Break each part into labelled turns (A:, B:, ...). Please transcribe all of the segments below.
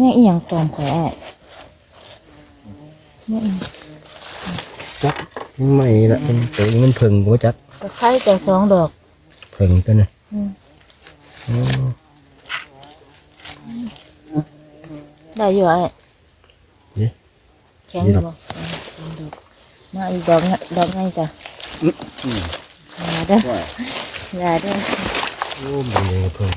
A: เนี่ยอีหยังตอมข่อยอ้ายเนี่ยอีหยัง
B: จักไม่ละเป็นตัวนี้มันเพิ่งกูจัก
A: ตะไคร้แต่สองดอก
B: เพิ่งตัวน่ะ
A: อืม
B: โอ้
A: ได้อยู่อ้าย
B: นี่
A: แข็งอยู่บ่อืมสองดอกมาอีกดอกนะดอกไงจ้ะอย่าเด้ออย่าเด้อ
B: โอ้มันเลยเพิ่ง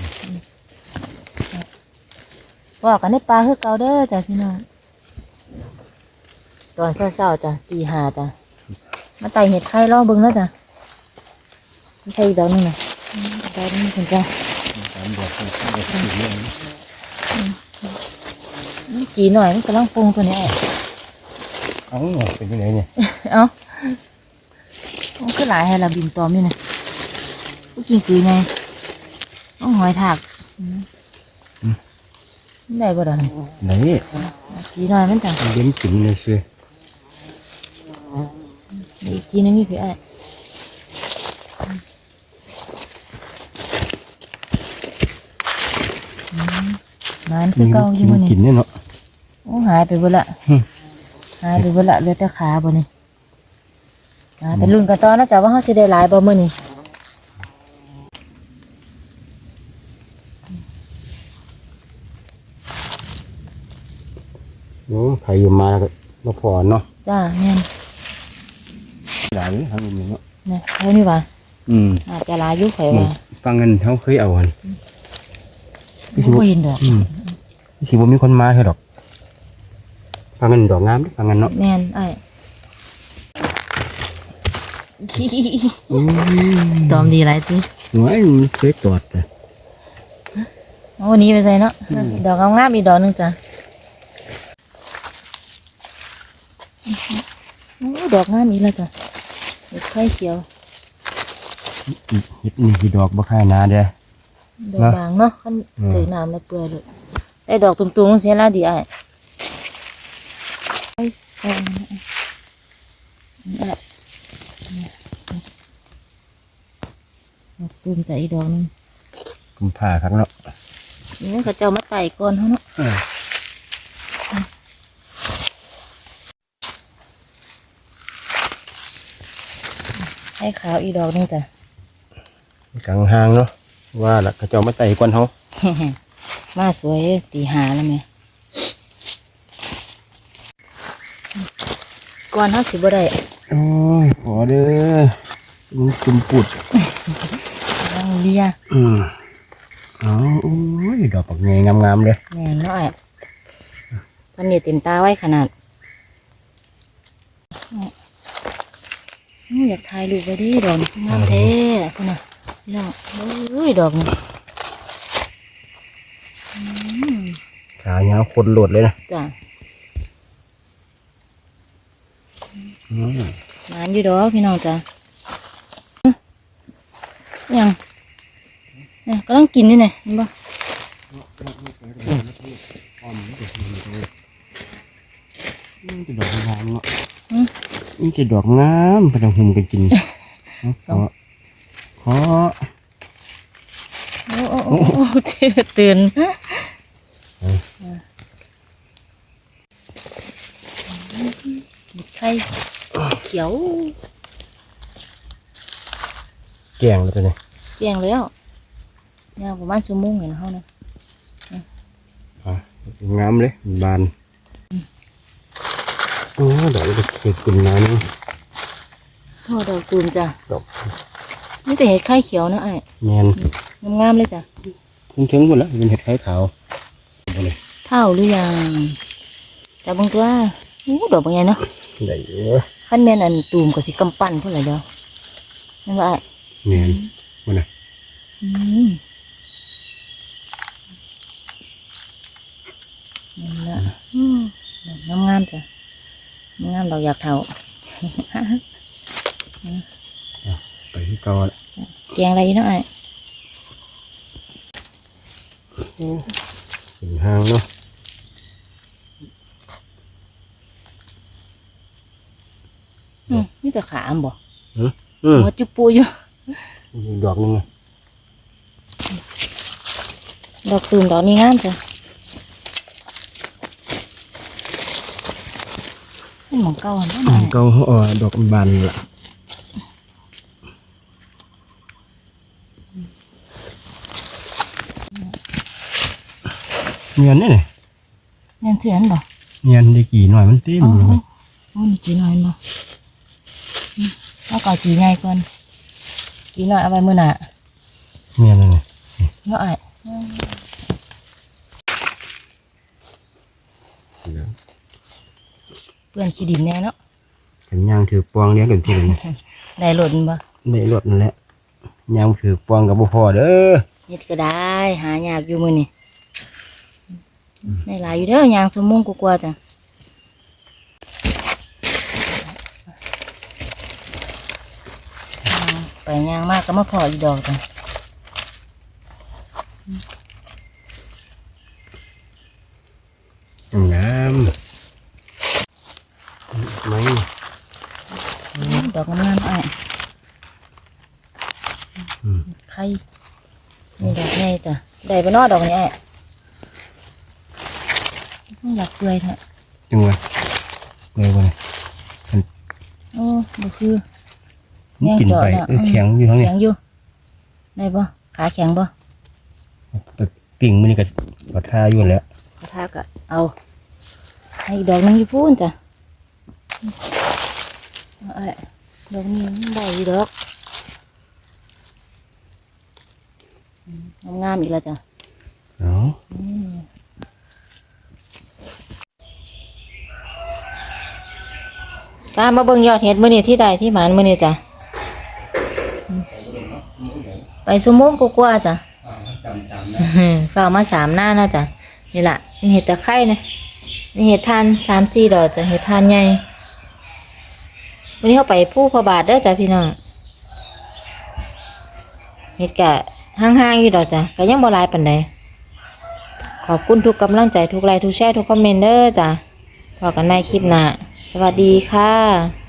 A: บอกกันในปลาคือเก่าเด้อจ้ะพี่น้องตอนเช้าๆจ้ะตีห้าจ้ะมาไต่เห็ดไข่ลองเบิ่งแล้วจ้ะไม่ใช่อีกดอกหนึงนะอืมอีกดอกหนึงคุณจ้ะ
B: สามดอกเป็นข้าวสีเหลือง
A: อืมจีหน่อยมันกำลังปรุงตัวนี้ไอ้
B: เอ้าเป็นยังไงเนี่ย
A: เอ้ามันคือหลายให้ละบินตอมนี่นะผู้กินคือไงต้องหอยถากอืม ได้บ่ดอกนี่
B: ไหน
A: จีหน่อยมันจ้ะ
B: เลี้ยงกินเลยสิ
A: อีกจีหนึงนี่คือไอ้อืมมันคือเก่าอยู่
B: มั
A: มื้อนนี้
B: กินเนี่ยเนาะ
A: โอ้หายไปเบ่ละ
B: อืม
A: หายไปเบ่ละเหลือแต่ขาบ่นี่อ่าเป็นรุ่นกันต่อนะจ๊ะว่าเฮาสิได้หลายบ่มื้อนี้
B: โอ้ใครอยู่มาแล้วก็มาพอเนาะ
A: จ้าแม่น
B: หลายทางนี้เนาะ
A: นะเท่านี้ว่า
B: อืม
A: อาจจะหลายอยู่ข่อยว่า
B: ฟังกันเขาเคยเอาอัน
A: บ่เห็นดอก
B: อืมสิบ่มีคนมาเท่าดอกฟังกันดอกงามเด้อฟังกันเนาะ
A: แม่นไอ้
B: อืม
A: ตอมดีหลายติ
B: หวยมันเคยตอดแต่
A: เอาวันนี้ไปใส่เนาะดอกงามๆอีกดอกหนึงจ้ะโอ้ ดอกงามอีกแล้วจ้ะเห็ดไข่เขียว
B: เฮ็ดนี่คือดอกบ่ค่ายนาเด้อ
A: ดอกบางเนาะคัน
B: อืม
A: น้ำแล้วเปื่อยเลยได้ดอกตุ่มๆเสียละดีไอ้ไอ้ใส่อันนี้ไอ้ดอกตุ่มใส่อีกดอกนึง
B: กุมผ้าครับเนาะ
A: นี่เขาเจ้ามาไต่ก่อนเขาเนาะ
B: เออ
A: ให้ขาวอีดอกหนึงจ้ะ
B: กลางห้างเนาะว่าละเขาเจ้ามาไต่กวนเฮา
A: มาสวยตีหาแล้วไหมก่อนเขาสิบ่ได้
B: โอ้ยขอเด้อมันจุมปุด
A: นั่งเลีย
B: อืมเอาโอ้ยดอกปักไงงามๆเลย
A: แม่นเนาะไอ้ตอนนี้เต็มตาไว้ขนาด อื้ออยากถ่ายรูปไว้ดิดอกนี่งามแท้คุณน่ะพี่น้องเอ้ยดอกนี่อืม
B: ขายาวคนโหลดเลยนะ
A: จ้ะ
B: อืม
A: หมานอยู่ดอกพี่น้องจ้ะอื้อยังเนี่ยกำลังกินนี่ไงเห็นปะ
B: นี่จะดอกงามเนาะ นี่จะดอกงามพนังหุ่มกันกินขอขอ
A: โอ้โอ้โอ้โอ้เจอตื่นไข่เขียว
B: แกงเลยตัวนี้
A: เจียงแล้วยาวประมาณชั่วโมงเลยนะเขานะ
B: งามเลยบาน โอ้ดอกจะเคยกินมานี่
A: ทอดดอกตูมจ้ะ
B: ดอก
A: นี่แต่เห็ดไข่เขียวนะไอ้
B: แมน
A: งามๆเลยจ้ะ
B: ถึงๆหมดแล้วเป็นเห็ดไข่ขาวเอาเลย
A: เท่าหรือยังจับบางตัวอู้ดอกบางไงเนาะ
B: ได้เยอะ
A: ขั้นแม่นอันตูมกับสิกำปั้นเท่าไหร่เดียวนั่นว่าไอ้
B: แมนมันน่ะ
A: อืมนั่นละอืมงามๆจ้ะ งามๆดอกอยากเท่า
B: ไปที่เก่าละ
A: แกงอะไรเนาะไอ้
B: เป็นห้างเนาะ
A: อืมนี่แต่ขาอันบ่
B: อืม
A: หัวจุปูอยู่
B: อีกดอกหนึงอะ
A: ดอกตูมดอกนี้งามจ้ะ เป็นหมองเก่าหั่นบ่
B: อื
A: หน่อ
B: ม
A: ย
B: เกาอ่อดอกบานละเงียนนี่นี่
A: แม่นเสือนบ่
B: เงียนได้กี่หน่อยมันเต็ม
A: อ๋อ
B: อยู่เลย
A: โอ้มีกี่หน่อยบ่อืมเอาก่อนกี่ใหญ่ก่อนกี่หน่อยเอาไว้มื้อหน้า
B: เงียนเลย
A: เนาะอ้ายเปื้อนขี้ดินแน่เนาะ
B: กันย่างถือปองเลี้ยงกันทีเลย
A: ได้หล่นบ่
B: ในรถนั่นแหละย่างถือปองกับบ่พอเด้อ
A: เฮ็ดก็ได้ หายากอยู่มื้อนี้ได้หลายอยู่เด้อยางสมมุงกว่าๆจ้ะย่างไปยางมากก็มาพออีกดอกจ้ะ
B: งามไหม
A: ดอกงามๆอ้ายไข่นี่ดอกใหญ่จ้ะได้บ่เนาะดอกนี้อ้ายต้องอยากเปื่อยแท้
B: จังหวะเลยบ่เนี่ย
A: โอ้บ่คือ
B: มันกินไป
A: แม่งเจาะน่ะ
B: เออแข็งอยู่ทั้งนี้
A: แข็งอยู่ได้บ่ขาแข็งบ่
B: ไปปิ่งมันนี่ก็ปะทาอยู่นั่นแหล้ว
A: กระทากะเอาให้อีกดอกหนึงอยู่พูนจ้ะเอาไอ้ ดอกนี้มันได้อยู่ดอกอืมงามๆอีกแล้วจ้ะ
B: เนาะ
A: ตามมาเบิ่งยอดเห็ดมื้อนี้ที่ใดที่หมานมื้อนี้จ้ะอืมไปสุโมงกว่าๆจ้ะฝ่ากมาสามหน้านะจ้ะนี่ล่ะนี่เห็ดตะไคร้นะนี่เห็ดทานสามสี่ดอกจ้ะเห็ดทานใหญ่ วันนี้เขาไปผู้พอบาทเด้อจ้ะพี่น้องเห็ดกะห่างๆอยู่ดอกจ้ะก็ยังบ่ลายปันใดขอบคุณทุกกำลังใจทุกไลค์ทุกแชร์ทุกคอมเมนต์เด้อจ้ะพอกันในคลิปหน้าสวัสดีค่ะ